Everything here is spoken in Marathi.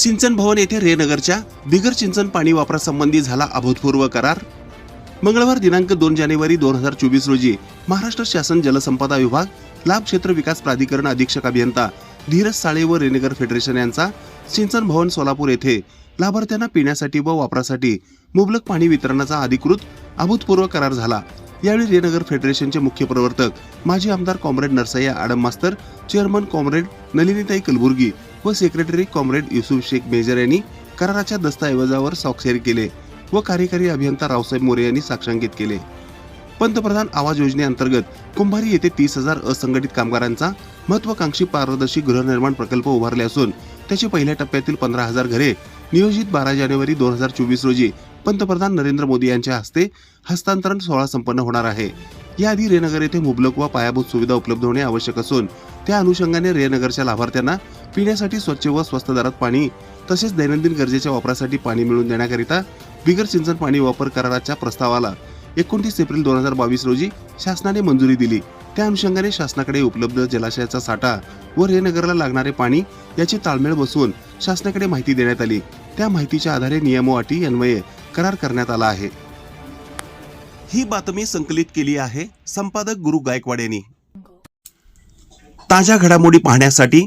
सिंचन भवन येथे रेनगरच्या बिगर सिंचन पाणी वापरासंबंधी झाला अभूतपूर्व करार. मंगळवार दिनांक दोन जानेवारी दोन हजार चोवीस रोजी महाराष्ट्र शासन जलसंपदा विभाग लाभ क्षेत्र विकास प्राधिकरण अधीक्षक अभियंता धीरज साळे व रेनेगर फेडरेशन यांचा सिंचन भवन सोलापूर येथे लाभार्थ्यांना पिण्यासाठी व वापरासाठी मुबलक पाणी वितरणाचा अधिकृत अभूतपूर्व करार झाला. यावेळी रेनगर फेडरेशनचे मुख्य प्रवर्तक माजी आमदार कॉम्रेड नरसय्या आडम मास्तर चेअरमन कॉम्रेड नलिनीताई कलबुर्गी व secretary comrade Yusuf Shaikh major यांनी कराराच्या दस्तऐवजावर स्वाक्षरी केले व कार्यकारी अभियंता रावसाहेब मोरे यांनी साक्षांकित केले. पंतप्रधान आवाज योजनेअंतर्गत कुंभारी येथे तीस हजार असंघटित कामगारांचा महत्वाकांक्षी पारदर्शी गृहनिर्माण प्रकल्प उभारले असून त्याची पहिल्या टप्प्यातील पंधरा हजार घरे नियोजित बारा जानेवारी दोन हजार चोवीस रोजी पंतप्रधान नरेंद्र मोदी यांच्या हस्ते हस्तांतरण सोहळा संपन्न होणार आहे. याआधी रेनगर येथे मुबलक व पायाभूत सुविधा उपलब्ध होणे आवश्यक असून त्या अनुषंगाने रेनगरच्या लाभार्थ्यांना पिण्यासाठी स्वच्छ व स्वस्त दरात पाणी तसेच दैनंदिन गरजेच्या वापरासाठी पाणी मिळवून देण्याकरिता बिगर सिंचन पाणी वापर कराराच्या प्रस्तावाला एकोणतीस एप्रिल दोन हजार बावीस रोजी शासनाने मंजुरी दिली. त्या अनुषंगाने शासनाकडे उपलब्ध जलाशयाचा साठा व रेनगरला लागणारे पाणी याची ताळमेळ बसवून शासनाकडे माहिती देण्यात आली. त्या माहितीच्या आधारे नियम अटी अन्वये करार करण्यात आला आहे. ही बातमी संकलित केली आहे संपादक गुरु गायकवाड यांनी. ताज्या घडामोडी पाहण्यासाठी